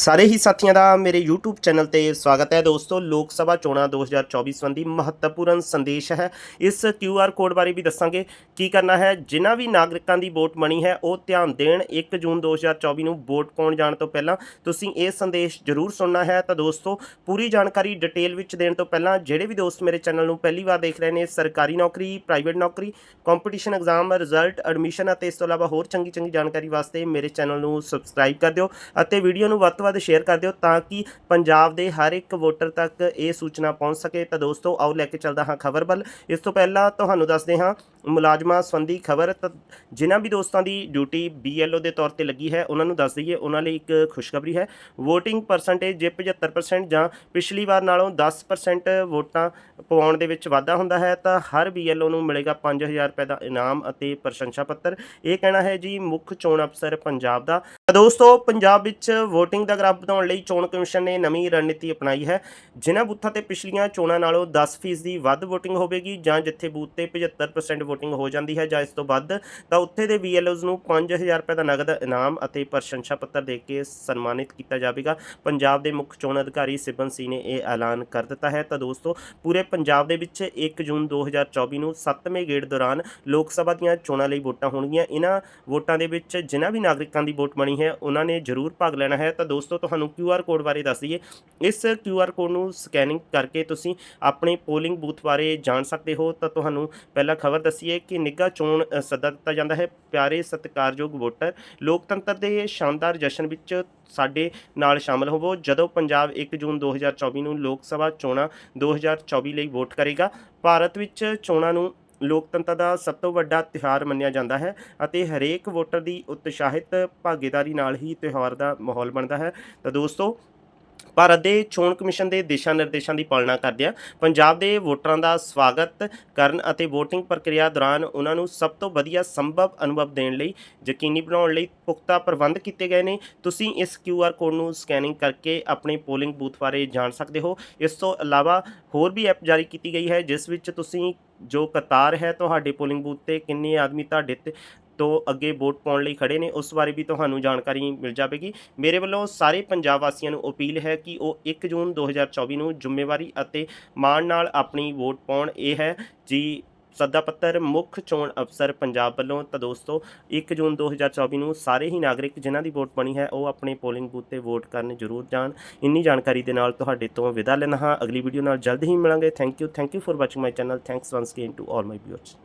ਸਾਰੇ ਹੀ ਸਾਥੀਆਂ ਦਾ ਮੇਰੇ YouTube ਚੈਨਲ ਤੇ ਸਵਾਗਤ ਹੈ। ਦੋਸਤੋ, ਲੋਕ ਸਭਾ ਚੋਣਾਂ 2024 ਸੰਬੰਧੀ ਮਹੱਤਵਪੂਰਨ ਸੰਦੇਸ਼ ਹੈ। ਇਸ QR ਕੋਡ ਬਾਰੇ ਵੀ ਦੱਸਾਂਗੇ ਕੀ ਕਰਨਾ ਹੈ। ਜਿਨ੍ਹਾਂ ਵੀ ਨਾਗਰਿਕਾਂ ਦੀ ਵੋਟ ਬਣੀ ਹੈ, ਉਹ ਧਿਆਨ ਦੇਣ। 1 ਜੂਨ 2024 ਨੂੰ ਵੋਟ ਪਾਉਣ ਜਾਣ ਤੋਂ ਪਹਿਲਾਂ ਤੁਸੀਂ ਇਹ ਸੰਦੇਸ਼ ਜ਼ਰੂਰ ਸੁਣਨਾ ਹੈ। ਤਾਂ ਦੋਸਤੋ, ਪੂਰੀ ਜਾਣਕਾਰੀ ਡਿਟੇਲ ਵਿੱਚ ਦੇਣ ਤੋਂ ਪਹਿਲਾਂ ਜਿਹੜੇ ਵੀ ਦੋਸਤ ਮੇਰੇ ਚੈਨਲ ਨੂੰ ਪਹਿਲੀ ਵਾਰ ਦੇਖ ਰਹੇ ਨੇ, ਸਰਕਾਰੀ ਨੌਕਰੀ, ਪ੍ਰਾਈਵੇਟ ਨੌਕਰੀ ਕੰਪੀਟੀਸ਼ਨ ਐਗਜ਼ਾਮ ਰਿਜ਼ਲਟ ਐਡਮਿਸ਼ਨ ਅਤੇ ਇਸ ਤੋਂ ਇਲਾਵਾ ਹੋਰ ਚੰਗੀ ਚੰਗੀ ਜਾਣਕਾਰੀ ਵਾਸਤੇ ਮੇਰੇ ਚੈਨਲ ਨੂੰ ਸਬਸਕ੍ਰਾਈਬ ਕਰ ਦਿਓ ਅਤੇ ਵੀਡੀਓ ਨੂੰ ਵੱਧ ਤੋਂ ਵੱਧ ਸ਼ੇਅਰ ਕਰ ਦਿਓ ਤਾਂ ਕਿ ਪੰਜਾਬ ਦੇ ਹਰ ਇੱਕ ਵੋਟਰ ਤੱਕ ਇਹ ਸੂਚਨਾ ਪਹੁੰਚ ਸਕੇ। ਤਾਂ ਦੋਸਤੋ, ਆਓ ਲੈ ਕੇ ਚੱਲਦਾ ਹਾਂ ਖਬਰ ਵੱਲ। ਇਸ ਤੋਂ ਪਹਿਲਾਂ ਤੁਹਾਨੂੰ ਦੱਸਦੇ ਹਾਂ ਮੁਲਾਜ਼ਮਾਂ ਸੰਬੰਧੀ ਖਬਰ ਤਾਂ ਜਿਨ੍ਹਾਂ ਵੀ ਦੋਸਤਾਂ ਦੀ ਡਿਊਟੀ BLO ਦੇ ਤੌਰ ਤੇ ਲੱਗੀ ਹੈ, ਉਹਨਾਂ ਨੂੰ ਦੱਸ ਦਈਏ, ਉਹਨਾਂ ਲਈ ਇੱਕ ਖੁਸ਼ਖਬਰੀ ਹੈ। VOTING ਪਰਸੈਂਟੇਜ ਜੇ 75% ਜਾਂ ਪਿਛਲੀ ਵਾਰ ਨਾਲੋਂ 10% ਵੋਟਾਂ ਪਵਾਉਣ ਦੇ ਵਿੱਚ ਵਾਧਾ ਹੁੰਦਾ ਹੈ, ਤਾਂ ਹਰ BLO ਨੂੰ ਮਿਲੇਗਾ 5000 ਰੁਪਏ ਦਾ ਇਨਾਮ ਅਤੇ ਪ੍ਰਸ਼ੰਸਾ ਪੱਤਰ। ਇਹ ਕਹਿਣਾ ਹੈ ਜੀ, ਮੁੱਖ ਚੋਣ ਅਫਸਰ ਪੰਜਾਬ ਦਾ। ਦੋਸਤੋ, ਪੰਜਾਬ ਵਿੱਚ VOTING ਦਾ ਗ੍ਰਾਫ ਵਧਾਉਣ ਲਈ ਚੋਣ ਕਮਿਸ਼ਨ ਨੇ ਨਵੀਂ ਰਣਨੀਤੀ ਅਪਣਾਈ ਹੈ। ਜਿਨ੍ਹਾਂ ਬੂਥਾਂ ਤੇ ਪਿਛਲੀਆਂ ਚੋਣਾਂ ਨਾਲੋਂ 10% ਦੀ ਵੱਧ VOTING ਹੋਵੇਗੀ ਜਾਂ ਜਿੱਥੇ ਬੂਥ ਤੇ 75% VOTING ਹੋ ਜਾਂਦੀ ਹੈ ਜਾਂ ਇਸ ਤੋਂ ਵੱਧ, ਤਾਂ ਉੱਥੇ ਦੇ BLOs ਨੂੰ 5000 ਰੁਪਏ ਦਾ ਨਗਦ ਇਨਾਮ ਅਤੇ ਪ੍ਰਸ਼ੰਸਾ ਪੱਤਰ ਦੇ ਕੇ ਸਨਮਾਨਿਤ ਕੀਤਾ ਜਾਵੇਗਾ। ਪੰਜਾਬ ਦੇ ਮੁੱਖ ਚੋਣ ਅਧਿਕਾਰੀ ਸਿਬਨ ਸੀ ਨੇ ਇਹ ਐਲਾਨ ਕਰ ਦਿੱਤਾ ਹੈ। ਤਾਂ ਦੋਸਤੋ, ਪੂਰੇ ਪੰਜਾਬ ਦੇ ਵਿੱਚ 1 ਜੂਨ 2024 ਨੂੰ 7ਵੇਂ ਗੇੜ ਦੌਰਾਨ ਲੋਕ ਸਭਾ ਦੀਆਂ ਚੋਣਾਂ ਲਈ ਵੋਟਾਂ ਹੋਣਗੀਆਂ। ਇਹਨਾਂ ਵੋਟਾਂ ਦੇ ਵਿੱਚ ਜਿਨ੍ਹਾਂ ਵੀ ਨਾਗਰਿਕਾਂ ਦੀ ਵੋਟ ਬਣੀ ਹੈ ਉਹਨਾਂ ਨੇ ਜ਼ਰੂਰ ਭਾਗ ਲੈਣਾ ਹੈ। ਤਾਂ ਦੋਸਤੋ, ਤੁਹਾਨੂੰ QR ਕੋਡ ਬਾਰੇ ਦੱਸ ਦਈਏ ਇਸ QR ਕੋਡ ਨੂੰ ਸਕੈਨਿੰਗ ਕਰਕੇ ਤੁਸੀਂ ਆਪਣੇ ਪੋਲਿੰਗ ਬੂਥ ਬਾਰੇ ਜਾਣ ਸਕਦੇ ਹੋ। ਤਾਂ ਤੁਹਾਨੂੰ ਪਹਿਲਾਂ ਖਬਰ ਦਸੀਏ ਕਿ ਨਿੱਘਾ ਚੋਣ ਸੱਦਾ ਦਿੱਤਾ ਜਾਂਦਾ ਹੈ। ਪਿਆਰੇ ਸਤਿਕਾਰਯੋਗ ਵੋਟਰ, ਲੋਕਤੰਤਰ ਦੇ ਸ਼ਾਨਦਾਰ ਜਸ਼ਨ ਵਿੱਚ ਸਾਡੇ ਨਾਲ ਸ਼ਾਮਲ ਹੋਵੋ। ਜਦੋਂ ਪੰਜਾਬ 1 ਜੂਨ 2024 ਨੂੰ ਲੋਕ ਸਭਾ ਚੋਣਾਂ 2024 ਲਈ ਵੋਟ ਕਰੇਗਾ, ਭਾਰਤ ਵਿੱਚ ਚੋਣਾਂ ਨੂੰ ਲੋਕਤੰਤਰ ਦਾ ਸਭ ਤੋਂ ਵੱਡਾ ਤਿਉਹਾਰ ਮੰਨਿਆ ਜਾਂਦਾ ਹੈ ਅਤੇ ਹਰੇਕ ਵੋਟਰ ਦੀ ਉਤਸ਼ਾਹਿਤ ਭਾਗੀਦਾਰੀ ਨਾਲ ਹੀ ਤਿਉਹਾਰ ਦਾ ਮਾਹੌਲ ਬਣਦਾ ਹੈ। ਤਾਂ ਦੋਸਤੋ ਭਾਰਤ ਦੇ ਚੋਣ ਕਮਿਸ਼ਨ ਦੇ ਦਿਸ਼ਾ ਨਿਰਦੇਸ਼ਾਂ ਦੀ ਪਾਲਣਾ ਕਰਦਿਆਂ ਪੰਜਾਬ ਦੇ ਵੋਟਰਾਂ ਦਾ ਸਵਾਗਤ ਕਰਨ ਅਤੇ VOTING ਪ੍ਰਕਿਰਿਆ ਦੌਰਾਨ ਉਹਨਾਂ ਨੂੰ ਸਭ ਤੋਂ ਵਧੀਆ ਸੰਭਵ ਅਨੁਭਵ ਦੇਣ ਲਈ ਯਕੀਨੀ ਬਣਾਉਣ ਲਈ ਪੁਖਤਾ ਪ੍ਰਬੰਧ ਕੀਤੇ ਗਏ ਨੇ। ਤੁਸੀਂ ਇਸ QR ਕੋਡ ਨੂੰ ਸਕੈਨਿੰਗ ਕਰਕੇ ਆਪਣੇ ਪੋਲਿੰਗ ਬੂਥ ਬਾਰੇ ਜਾਣ ਸਕਦੇ ਹੋ। ਇਸ ਤੋਂ ਇਲਾਵਾ ਹੋਰ ਵੀ ਐਪ ਜਾਰੀ ਕੀਤੀ ਗਈ ਹੈ, ਜਿਸ ਵਿੱਚ ਤੁਸੀਂ ਜੋ ਕਤਾਰ ਹੈ ਤੁਹਾਡੇ ਪੋਲਿੰਗ ਬੂਥ ਤੇ ਕਿੰਨੇ ਆਦਮੀ ਤੁਹਾਡੇ ਤੇ ਤੋਂ ਅੱਗੇ ਵੋਟ ਪਾਉਣ ਲਈ ਖੜੇ ਨੇ, ਉਸ ਬਾਰੇ ਵੀ ਤੁਹਾਨੂੰ ਜਾਣਕਾਰੀ ਮਿਲ ਜਾਵੇਗੀ। ਮੇਰੇ ਵੱਲੋਂ ਸਾਰੇ ਪੰਜਾਬ ਵਾਸੀਆਂ ਨੂੰ ਅਪੀਲ ਹੈ ਕਿ ਉਹ 1 ਜੂਨ 2024 ਨੂੰ ਜ਼ਿੰਮੇਵਾਰੀ ਅਤੇ ਮਾਣ ਨਾਲ ਆਪਣੀ ਵੋਟ ਪਾਉਣ। ਇਹ ਹੈ ਜੀ, ਸੱਦਾ ਪੱਤਰ ਮੁੱਖ ਚੋਣ ਅਫਸਰ ਪੰਜਾਬ ਵੱਲੋਂ। ਤਾਂ ਦੋਸਤੋ 1 ਜੂਨ 2024 ਨੂੰ ਸਾਰੇ ਹੀ ਨਾਗਰਿਕ ਜਿਨ੍ਹਾਂ ਦੀ ਵੋਟ ਬਣੀ ਹੈ, ਉਹ ਆਪਣੇ ਪੋਲਿੰਗ ਬੂਥ ਤੇ ਵੋਟ ਕਰਨ ਜ਼ਰੂਰ ਜਾਣ। ਇੰਨੀ ਜਾਣਕਾਰੀ ਦੇ ਨਾਲ ਤੁਹਾਡੇ ਤੋਂ ਵਿਦਾ ਲੈਣਾ ਹਾਂ। ਅਗਲੀ ਵੀਡੀਓ ਨਾਲ ਜਲਦ ਹੀ ਮਿਲਾਂਗੇ। Thank you thank you for watching my channel thanks once again to all my viewers